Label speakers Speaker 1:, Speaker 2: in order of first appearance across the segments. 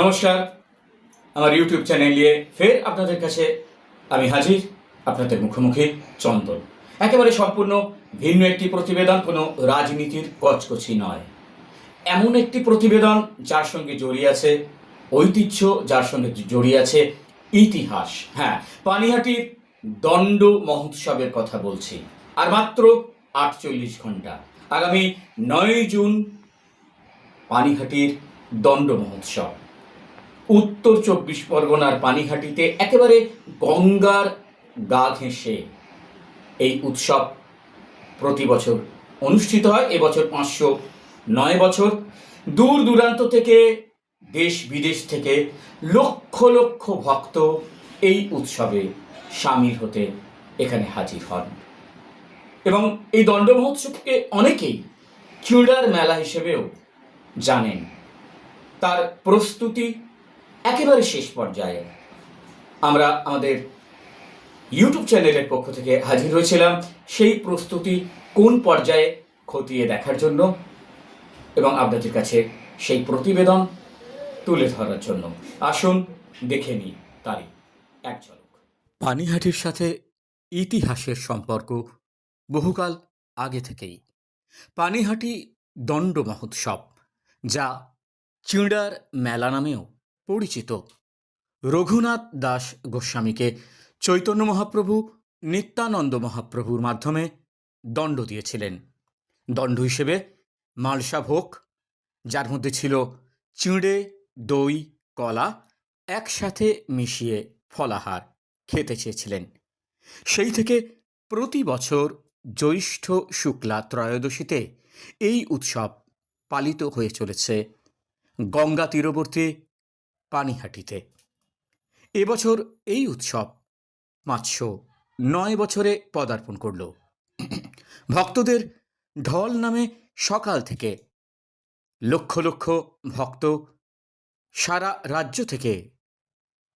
Speaker 1: নমস্কার, আমার YouTube channel নিয়ে ফের আপনাদের কাছে আমি হাজির, আপনাদের মুখোমুখি চন্দন। একেবারে সম্পূর্ণ, ভিন্ন একটি প্রতিবেদন, কোনো রাজনীতির কচকচি নয়। এমন একটি প্রতিবেদন যার সঙ্গে জড়িয়ে আছে, ঐতিহ্য যার সঙ্গে জড়িয়ে আছে ইতিহাস। হ্যাঁ পানিহাটির দণ্ড মহোৎসবের কথা বলছি, আর মাত্র আটচল্লিশ ঘণ্টা। আগামী নয় জুন পানিহাটির দণ্ড মহোৎসব। উত্তর চব্বিশ পরগনার পানিহাটিতে একেবারে গঙ্গার গা ঘেঁষে এই উৎসব প্রতি বছর অনুষ্ঠিত হয়। এবছর পাঁচশো নয় বছর। দূর দূরান্ত থেকে, দেশ বিদেশ থেকে লক্ষ লক্ষ ভক্ত এই উৎসবে সামিল হতে এখানে হাজির হন। এবং এই দণ্ড মহোৎসবকে অনেকেই চুড়ার মেলা হিসেবেও জানেন। তার প্রস্তুতি একেবারে শেষ পর্যায়ে আমরা আমাদের ইউটিউব চ্যানেলের পক্ষ থেকে হাজির হয়েছিলাম সেই প্রস্তুতি কোন পর্যায়ে খতিয়ে দেখার জন্য এবং আপনাদের কাছে সেই প্রতিবেদন তুলে ধরার জন্য। আসুন, দেখে নিই তারই এক ঝলক। পানিহাটির সাথে ইতিহাসের সম্পর্ক বহুকাল আগে থেকেই। পানিহাটি দণ্ড মহোৎসব, যা চিঁড়ার মেলা নামেও পরিচিত। রঘুনাথ দাস গোস্বামীকে চৈতন্য মহাপ্রভু, নিত্যানন্দ মহাপ্রভুর মাধ্যমে দণ্ড দিয়েছিলেন। দণ্ড হিসেবে মালসা ভোগ, যার মধ্যে ছিল চিঁড়ে, দই, কলা, একসাথে মিশিয়ে ফলাহার খেতে চেয়েছিলেন। সেই থেকে প্রতি বছর জ্যৈষ্ঠ শুক্লা ত্রয়োদশীতে এই উৎসব পালিত হয়ে চলেছে। গঙ্গা তীরবর্তী পানিহাটিতে। এবছর এই উৎসব পাঁচশো নয় বছরে পদার্পণ করল। ভক্তদের ঢল নামে সকাল থেকে লক্ষ লক্ষ ভক্ত সারা রাজ্য থেকে,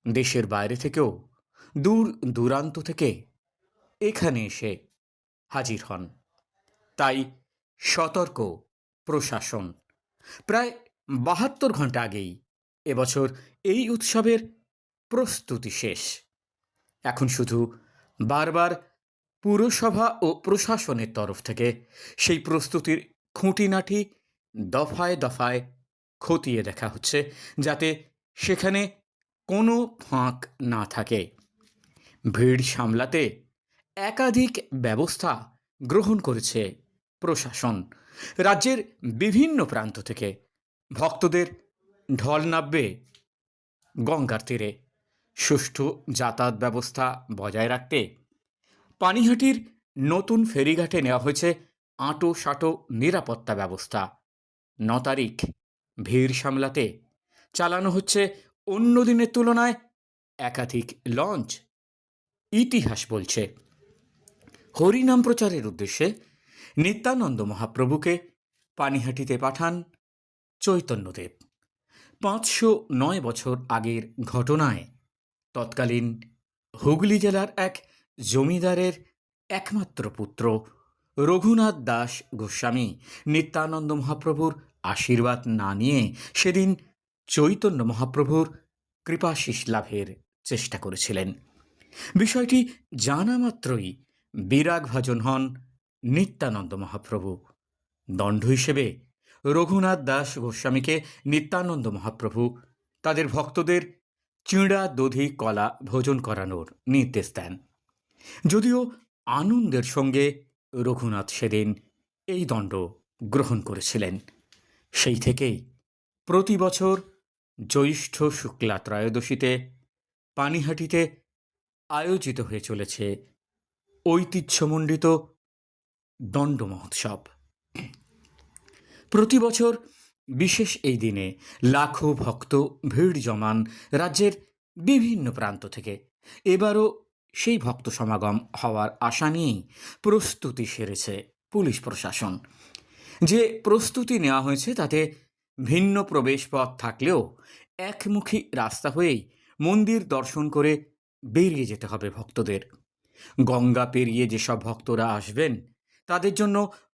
Speaker 1: দেশের বাইরে থেকেও, দূর দূরান্ত থেকে এখানে এসে হাজির হন। তাই সতর্ক প্রশাসন। প্রায় বাহাত্তর ঘণ্টা আগেই এবছর এই উৎসবের প্রস্তুতি শেষ। এখন শুধু বারবার পুরসভা ও প্রশাসনের তরফ থেকে সেই প্রস্তুতির খুঁটিনাটি দফায় দফায় খতিয়ে দেখা হচ্ছে যাতে সেখানে কোনো ফাঁক না থাকে। ভিড় সামলাতে একাধিক ব্যবস্থা গ্রহণ করেছে প্রশাসন। রাজ্যের বিভিন্ন প্রান্ত থেকে ভক্তদের ঢল নামবে গঙ্গার তীরে। সুষ্ঠু যাতায়াত ব্যবস্থা বজায় রাখতে পানিহাটির নতুন ফেরিঘাটে নেওয়া হয়েছে আঁটো সাঁটো নিরাপত্তা ব্যবস্থা। ন তারিখ, ভিড় সামলাতে চালানো হচ্ছে অন্য দিনের তুলনায় একাধিক লঞ্চ, ইতিহাস বলছে। হরিনাম প্রচারের উদ্দেশ্যে নিত্যানন্দ মহাপ্রভুকে পানিহাটিতে পাঠান চৈতন্যদেব। পাঁচশো নয় বছর আগের ঘটনায় তৎকালীন হুগলি জেলার এক জমিদারের একমাত্র পুত্র রঘুনাথ দাস গোস্বামী নিত্যানন্দ মহাপ্রভুর আশীর্বাদ না নিয়ে সেদিন চৈতন্য মহাপ্রভুর কৃপাশিস লাভের চেষ্টা করেছিলেন। বিষয়টি জানা মাত্রই বিরাগ ভাজন হন নিত্যানন্দ মহাপ্রভু। দণ্ড হিসেবে রঘুনাথ দাস গোস্বামীকে নিত্যানন্দ মহাপ্রভু, তাদের ভক্তদের চিঁড়া দধি কলা ভোজন করানোর নির্দেশ দেন। যদিও আনন্দের সঙ্গে রঘুনাথ সেদিন এই দণ্ড গ্রহণ করেছিলেন। সেই থেকেই প্রতি বছর জ্যৈষ্ঠ শুক্লা ত্রয়োদশীতে পানিহাটিতে আয়োজিত হয়ে চলেছে ঐতিহ্যমণ্ডিত দণ্ড মহোৎসব। প্রতি বছর, বিশেষ এই দিনে, লাখো ভক্ত ভিড় জমান রাজ্যের বিভিন্ন প্রান্ত থেকে। এবারও সেই ভক্ত সমাগম হওয়ার আশা নিয়েই প্রস্তুতি সেরেছে পুলিশ প্রশাসন। যে প্রস্তুতি নেওয়া হয়েছে, তাতে ভিন্ন প্রবেশপথ থাকলেও একমুখী রাস্তা হয়েই মন্দির দর্শন করে বেরিয়ে যেতে হবে ভক্তদের। গঙ্গা পেরিয়ে যেসব ভক্তরা আসবেন, তাদের জন্য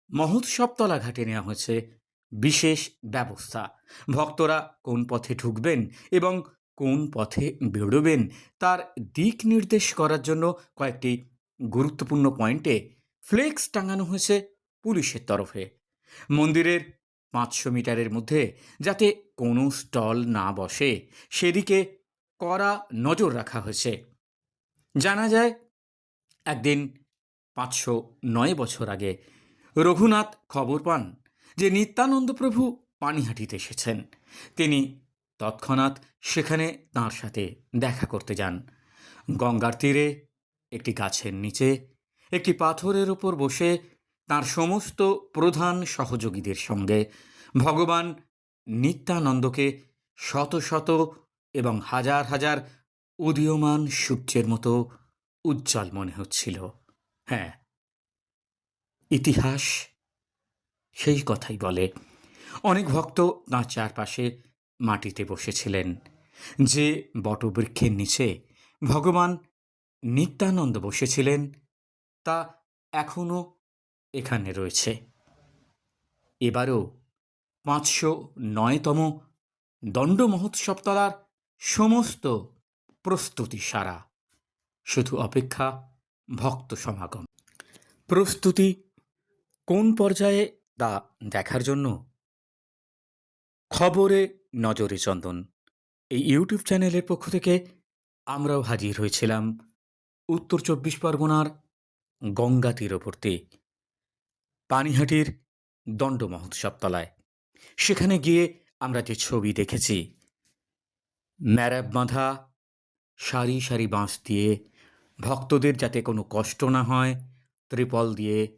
Speaker 1: মহোৎসবতলা ঘাটে নেওয়া হয়েছে বিশেষ ব্যবস্থা। ভক্তরা কোন পথে ঢুকবেন এবং কোন পথে বেরোবেন, তার দিক নির্দেশ করার জন্য কয়েকটি গুরুত্বপূর্ণ পয়েন্টে ফ্লেক্স টাঙানো হয়েছে পুলিশের তরফে। মন্দিরের পাঁচশো মিটারের মধ্যে যাতে কোনো স্টল না বসে, সেদিকে কড়া নজর রাখা হয়েছে। জানা যায়, একদিন পাঁচশো নয় বছর আগে রঘুনাথ খবর পান যে নিত্যানন্দ প্রভু পানিহাটিতে এসেছেন। তিনি তৎক্ষণাৎ সেখানে তাঁর সাথে দেখা করতে যান। গঙ্গার তীরে, একটি গাছের নিচে, একটি পাথরের ওপর বসে তার সমস্ত প্রধান সহযোগীদের সঙ্গে ভগবান নিত্যানন্দকে শত শত এবং হাজার হাজার উদীয়মান সূর্যের মতো উজ্জ্বল মনে হচ্ছিল। হ্যাঁ ইতিহাস, সেই কথাই বলে। অনেক ভক্ত তাঁর চারপাশে মাটিতে বসেছিলেন। যে বটবৃক্ষের নিচে ভগবান নিত্যানন্দ বসেছিলেন, তা এখনও এখানে রয়েছে। এবারও পাঁচশো নয়তম দণ্ড মহোৎসব তলার সমস্ত প্রস্তুতি সারা, শুধু অপেক্ষা ভক্ত সমাগম। প্রস্তুতি কোন পর্যায়ে তা দেখার জন্য? খবরে নজরে চন্দন। এই ইউটিউব চ্যানেলের পক্ষ থেকে আমরাও হাজির হয়েছিলাম উত্তর চব্বিশ পরগনার গঙ্গা তীরবর্তী পানিহাটির দণ্ড মহোৎসবতলায় সেখানে গিয়ে আমরা যে ছবি দেখেছি, ম্যারাব বাঁধা, সারি সারি বাঁশ দিয়ে ভক্তদের যাতে কোনো কষ্ট না হয়, ত্রিপল দিয়ে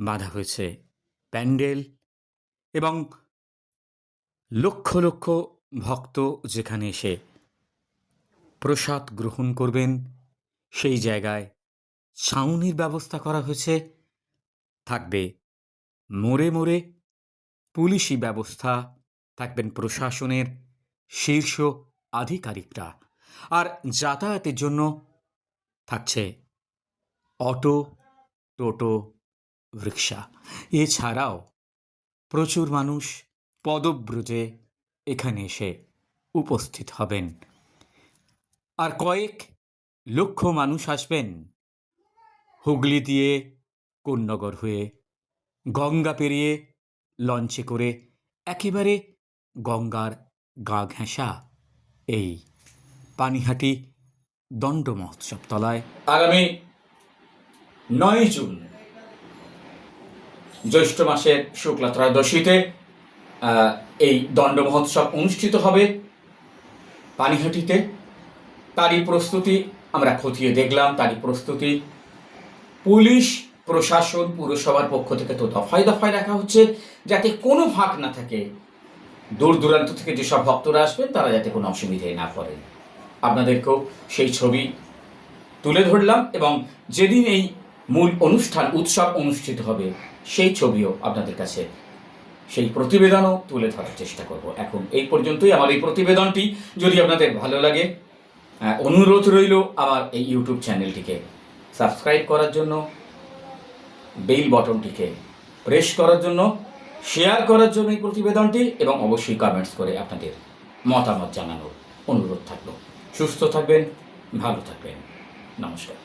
Speaker 1: বাঁধা হয়েছে। প্যান্ডেল এবং লক্ষ লক্ষ ভক্ত যেখানে এসে প্রসাদ গ্রহণ করবেন, সেই জায়গায় ছাউনির ব্যবস্থা করা হয়েছে। থাকবে মোড়ে মোড়ে পুলিশি ব্যবস্থা, থাকবেন প্রশাসনের শীর্ষ আধিকারিকরা। আর যাতায়াতের জন্য থাকছে অটো, টোটো রিক্সা এছাড়াও প্রচুর মানুষ পদব্রজে এখানে এসে উপস্থিত হবেন। আর কয়েক লক্ষ মানুষ আসবেন হুগলি দিয়ে কোন্নগর হয়ে, গঙ্গা পেরিয়ে লঞ্চে করে একেবারে গঙ্গার গা ঘেঁষা এই পানিহাটি দণ্ড মহোৎসব তলায় আগামী নয় জুন জ্যৈষ্ঠ মাসের শুক্লা ত্রয়োদশীতে এই দণ্ড মহোৎসব অনুষ্ঠিত হবে পানিহাটিতে। তারই প্রস্তুতি আমরা খতিয়ে দেখলাম, তারই প্রস্তুতি পুলিশ, প্রশাসন, পুরসভার পক্ষ থেকে তো দফায় দফায় রাখা হচ্ছে, যাতে কোনো ফাঁক না থাকে। দূর দূরান্ত থেকে যেসব ভক্তরা আসবেন, তারা যাতে কোনো অসুবিধায় না পড়েন। আপনাদেরকেও সেই ছবি তুলে ধরলাম এবং যেদিন এই মূল অনুষ্ঠান, উৎসব অনুষ্ঠিত হবে সেই ছবিও আপনাদের কাছে। সেই প্রতিবেদনও তুলে ধরার চেষ্টা করব। এখন এই পর্যন্তই আমার এই প্রতিবেদনটি। যদি আপনাদের ভালো লাগে অনুরোধ রইল আমার এই ইউটিউব চ্যানেলটিকে সাবস্ক্রাইব করার জন্য, বেল বটনটিকে প্রেস করার জন্য, শেয়ার করার জন্য এই প্রতিবেদনটি এবং অবশ্যই কমেন্টস করে আপনাদের মতামত জানানোর অনুরোধ থাকল। সুস্থ থাকবেন, ভালো থাকবেন। নমস্কার।